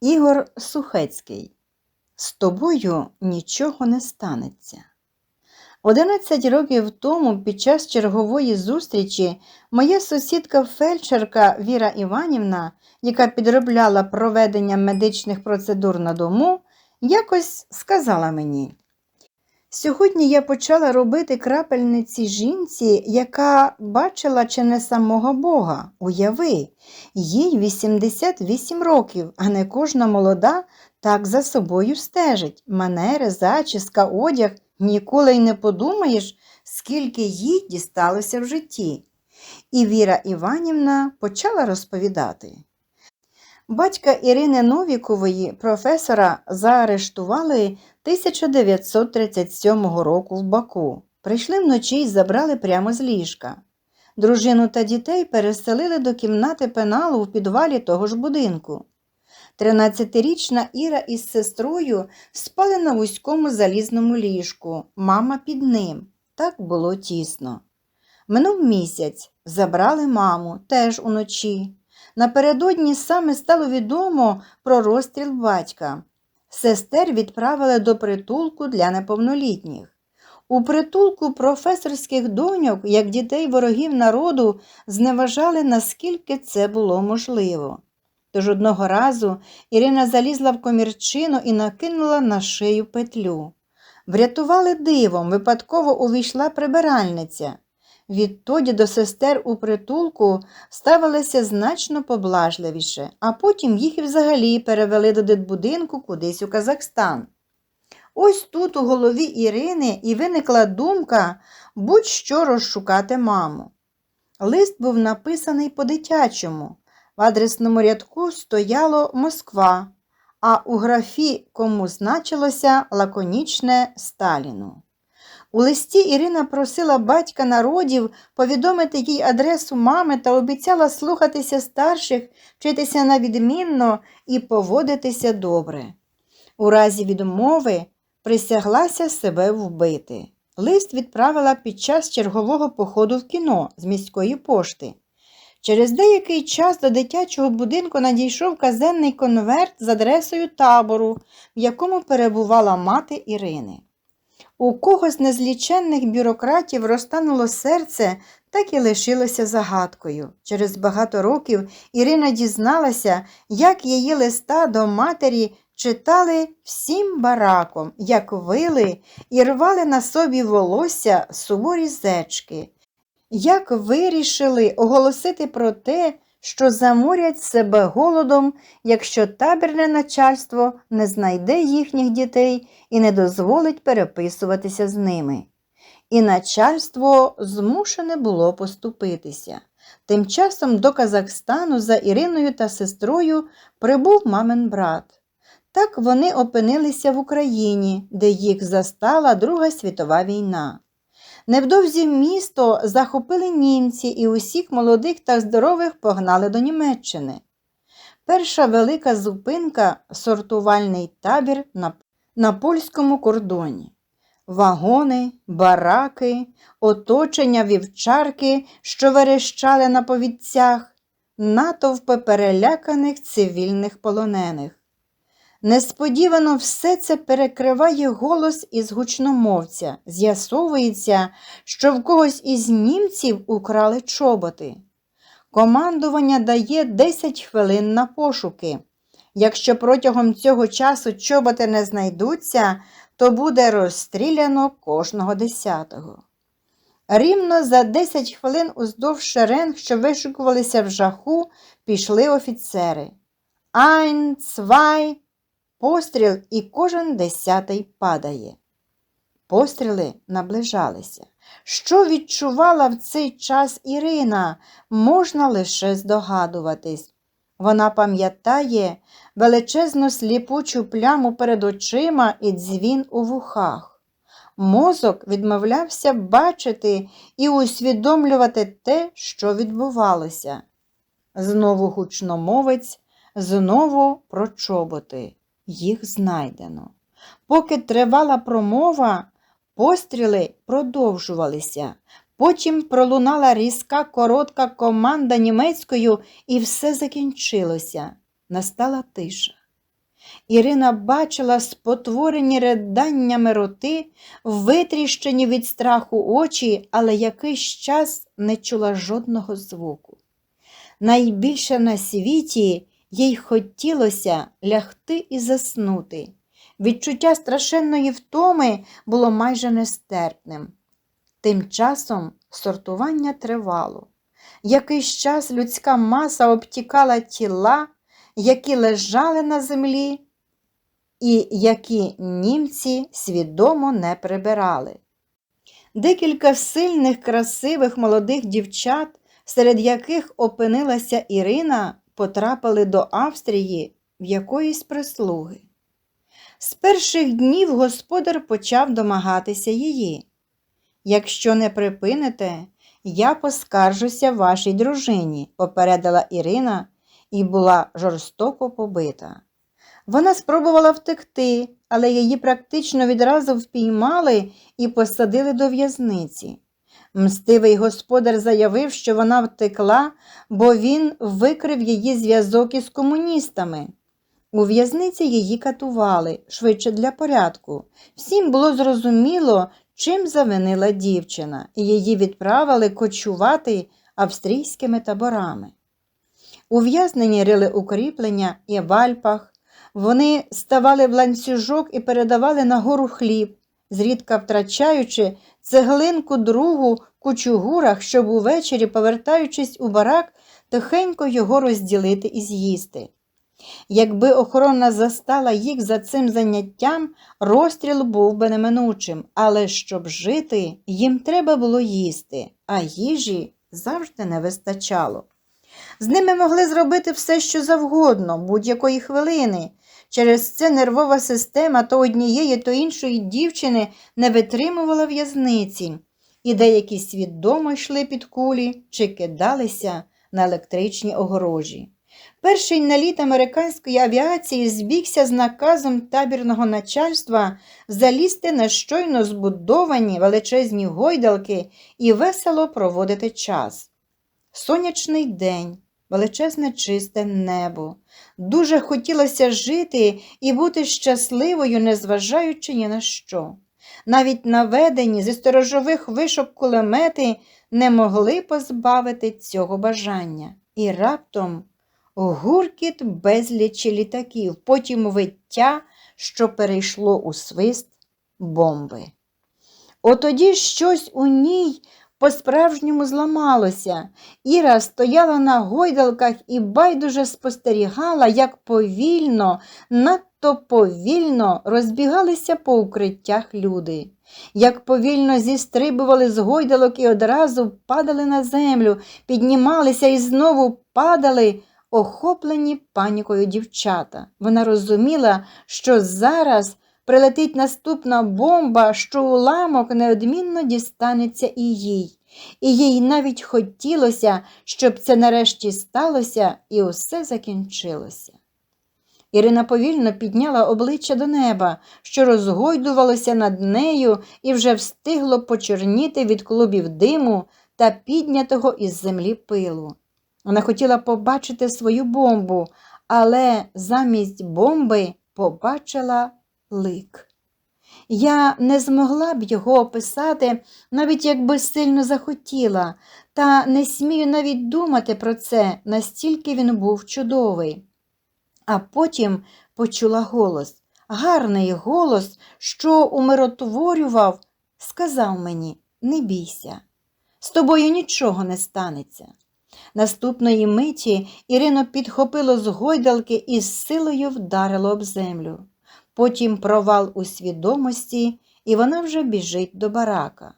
Ігор Сухецький. З тобою нічого не станеться. Одинадцять років тому, під час чергової зустрічі, моя сусідка фельдшерка Віра Іванівна, яка підробляла проведення медичних процедур на дому, якось сказала мені. Сьогодні я почала робити крапельниці жінці, яка бачила чи не самого Бога. Уяви, їй 88 років, а не кожна молода так за собою стежить. Манери, зачіска, одяг ніколи й не подумаєш, скільки їй дісталося в житті. І Віра Іванівна почала розповідати. Батька Ірини Новікової, професора, заарештували 1937 року в Баку. Прийшли вночі і забрали прямо з ліжка. Дружину та дітей переселили до кімнати пеналу в підвалі того ж будинку. Тринадцятирічна Іра із сестрою спали на вузькому залізному ліжку, мама під ним. Так було тісно. Минув місяць, забрали маму теж уночі. Напередодні саме стало відомо про розстріл батька. Сестер відправили до притулку для неповнолітніх. У притулку професорських доньок, як дітей ворогів народу, зневажали, наскільки це було можливо. Тож одного разу Ірина залізла в комірчину і накинула на шию петлю. Врятували дивом, випадково увійшла прибиральниця. Відтоді до сестер у притулку ставилися значно поблажливіше, а потім їх і взагалі перевели до дитбудинку кудись у Казахстан. Ось тут у голові Ірини і виникла думка будь-що розшукати маму. Лист був написаний по-дитячому. В адресному рядку стояло Москва, а у графі кому значилося лаконічне Сталіну. У листі Ірина просила батька народів повідомити їй адресу мами та обіцяла слухатися старших, вчитися на відмінно і поводитися добре. У разі відмови присяглася себе вбити. Лист відправила під час чергового походу в кіно з міської пошти. Через деякий час до дитячого будинку надійшов казенний конверт з адресою табору, в якому перебувала мати Ірини. У когось незліченних бюрократів розтануло серце, так і лишилося загадкою. Через багато років Ірина дізналася, як її листа до матері читали всім бараком, як вили і рвали на собі волосся суворі зечки, як вирішили оголосити про те, що заморять себе голодом, якщо табірне начальство не знайде їхніх дітей і не дозволить переписуватися з ними. І начальство змушене було поступитися. Тим часом до Казахстану за Іриною та сестрою прибув мамин брат. Так вони опинилися в Україні, де їх застала Друга світова війна. Невдовзі місто захопили німці і усіх молодих та здорових погнали до Німеччини. Перша велика зупинка сортувальний табір на, на польському кордоні. Вагони, бараки, оточення вівчарки, що верещали на повідцях, натовпи переляканих цивільних полонених. Несподівано все це перекриває голос із гучномовця. З'ясовується, що в когось із німців украли чоботи. Командування дає 10 хвилин на пошуки. Якщо протягом цього часу чоботи не знайдуться, то буде розстріляно кожного десятого. Рівно за 10 хвилин уздовж шеренг, що вишукувалися в жаху, пішли офіцери. Айн, цвай, Постріл і кожен десятий падає. Постріли наближалися. Що відчувала в цей час Ірина, можна лише здогадуватись. Вона пам'ятає величезну сліпучу пляму перед очима і дзвін у вухах. Мозок відмовлявся бачити і усвідомлювати те, що відбувалося. Знову гучномовець, знову про чоботи їх знайдено. Поки тривала промова, постріли продовжувалися. Потім пролунала різка коротка команда німецькою, і все закінчилося. Настала тиша. Ірина бачила спотворені риданнями роти, витріщені від страху очі, але якийсь час не чула жодного звуку. Найбільше на світі їй хотілося лягти і заснути. Відчуття страшенної втоми було майже нестерпним. Тим часом сортування тривало. Якийсь час людська маса обтікала тіла, які лежали на землі, і які німці свідомо не прибирали. Декілька сильних, красивих молодих дівчат, серед яких опинилася Ірина, потрапили до Австрії в якоїсь прислуги. З перших днів господар почав домагатися її. Якщо не припините, я поскаржуся вашій дружині, попередила Ірина і була жорстоко побита. Вона спробувала втекти, але її практично відразу впіймали і посадили до в'язниці. Мстивий господар заявив, що вона втекла, бо він викрив її зв'язок із комуністами. У в'язниці її катували, швидше для порядку. Всім було зрозуміло, чим завинила дівчина, і її відправили кочувати австрійськими таборами. Ув'язнені рили укріплення і в Альпах. Вони ставали в ланцюжок і передавали нагору хліб, зрідка втрачаючи цеглинку другу кучугурах, щоб увечері, повертаючись у барак, тихенько його розділити і з'їсти. Якби охорона застала їх за цим заняттям, розстріл був би неминучим, але щоб жити, їм треба було їсти, а їжі завжди не вистачало. З ними могли зробити все, що завгодно, будь-якої хвилини. Через це нервова система то однієї, то іншої дівчини не витримувала в'язниці, і деякі свідомо йшли під кулі чи кидалися на електричні огорожі. Перший наліт американської авіації збігся з наказом табірного начальства залізти на щойно збудовані величезні гойдалки і весело проводити час. Сонячний день, величезне чисте небо. Дуже хотілося жити і бути щасливою, незважаючи ні на що. Навіть наведені зі сторожових вишок кулемети не могли позбавити цього бажання. І раптом гуркіт безлічі літаків, потім виття, що перейшло у свист бомби. Отоді щось у ній по-справжньому зламалося. Іра стояла на гойдалках і байдуже спостерігала, як повільно, надто повільно розбігалися по укриттях люди, як повільно зістрибували з гойдалок і одразу падали на землю, піднімалися і знову падали. Охоплені панікою дівчата. Вона розуміла, що зараз прилетить наступна бомба, що уламок неодмінно дістанеться і їй. І їй навіть хотілося, щоб це нарешті сталося і усе закінчилося. Ірина повільно підняла обличчя до неба, що розгойдувалося над нею і вже встигло почорніти від клубів диму та піднятого із землі пилу. Вона хотіла побачити свою бомбу, але замість бомби побачила лик. Я не змогла б його описати, навіть якби сильно захотіла, та не смію навіть думати про це, настільки він був чудовий. А потім почула голос, гарний голос, що умиротворював, сказав мені не бійся, з тобою нічого не станеться. Наступної миті Ірину підхопило з гойдалки і з силою вдарило об землю. Потім провал у свідомості, і вона вже біжить до барака.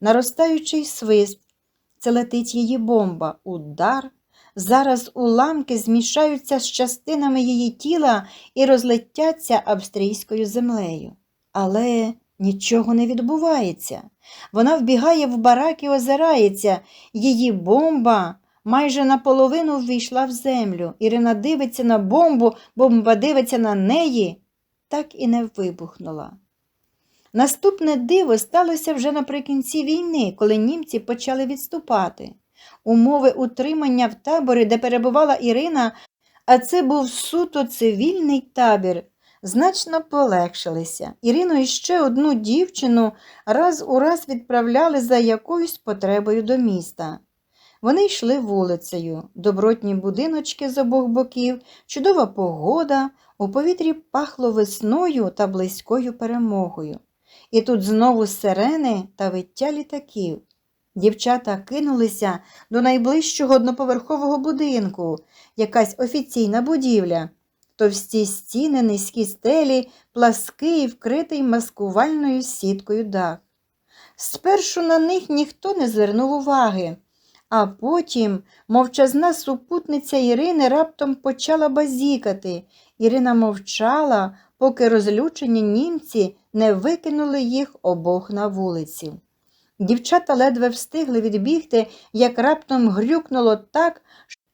Наростаючий свист, це летить її бомба, удар. Зараз уламки змішаються з частинами її тіла і розлетяться австрійською землею. Але нічого не відбувається. Вона вбігає в барак і озирається. Її бомба майже наполовину ввійшла в землю. Ірина дивиться на бомбу, бомба дивиться на неї, так і не вибухнула. Наступне диво сталося вже наприкінці війни, коли німці почали відступати. Умови утримання в таборі, де перебувала Ірина, а це був суто цивільний табір, значно полегшилися. Ірину і ще одну дівчину раз у раз відправляли за якоюсь потребою до міста. Вони йшли вулицею, добротні будиночки з обох боків, чудова погода, у повітрі пахло весною та близькою перемогою. І тут знову сирени та виття літаків. Дівчата кинулися до найближчого одноповерхового будинку, якась офіційна будівля. Товсті стіни, низькі стелі, плаский, вкритий маскувальною сіткою дах. Спершу на них ніхто не звернув уваги, а потім мовчазна супутниця Ірини раптом почала базікати. Ірина мовчала, поки розлючені німці не викинули їх обох на вулицю. Дівчата ледве встигли відбігти, як раптом грюкнуло так,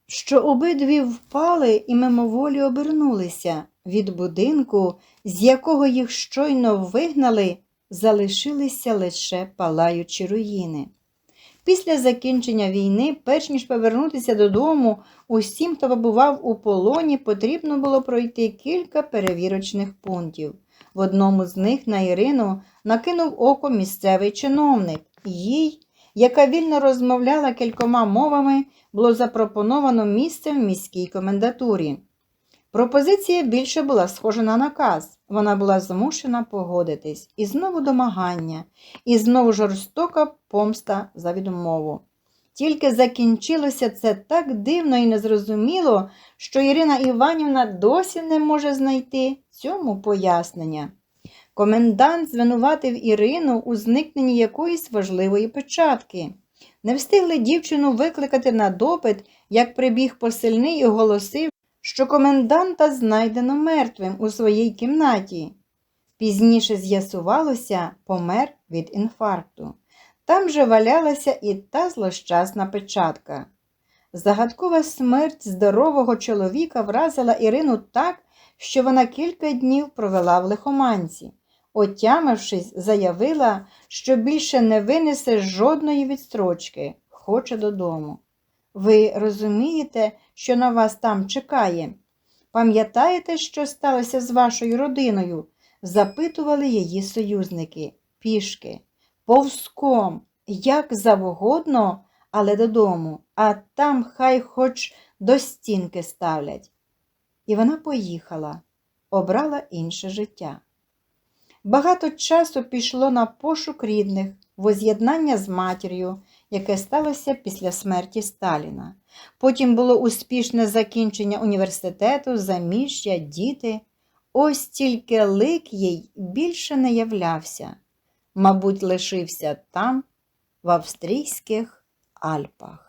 що обидві впали і мимоволі обернулися. Від будинку, з якого їх щойно вигнали, залишилися лише палаючі руїни. Після закінчення війни, перш ніж повернутися додому, усім, хто побував у полоні, потрібно було пройти кілька перевірочних пунктів. В одному з них на Ірину накинув око місцевий чиновник. Їй, яка вільно розмовляла кількома мовами, було запропоновано місце в міській комендатурі. Пропозиція більше була схожа на наказ. Вона була змушена погодитись. І знову домагання, і знову жорстока помста за відмову. Тільки закінчилося це так дивно і незрозуміло, що Ірина Іванівна досі не може знайти цьому пояснення. Комендант звинуватив Ірину у зникненні якоїсь важливої печатки. Не встигли дівчину викликати на допит, як прибіг посильний і оголосив, що коменданта знайдено мертвим у своїй кімнаті. Пізніше з'ясувалося, помер від інфаркту. Там же валялася і та злощасна печатка. Загадкова смерть здорового чоловіка вразила Ірину так, що вона кілька днів провела в лихоманці. Отямившись, заявила, що більше не винесе жодної відстрочки, хоче додому. Ви розумієте, що на вас там чекає? Пам'ятаєте, що сталося з вашою родиною? запитували її союзники, пішки, повзком, як завгодно, але додому, а там хай хоч до стінки ставлять. І вона поїхала, обрала інше життя. Багато часу пішло на пошук рідних, воз'єднання з матір'ю, яке сталося після смерті Сталіна. Потім було успішне закінчення університету, заміжжя, діти. Ось тільки лик їй більше не являвся. Мабуть, лишився там, в австрійських Альпах.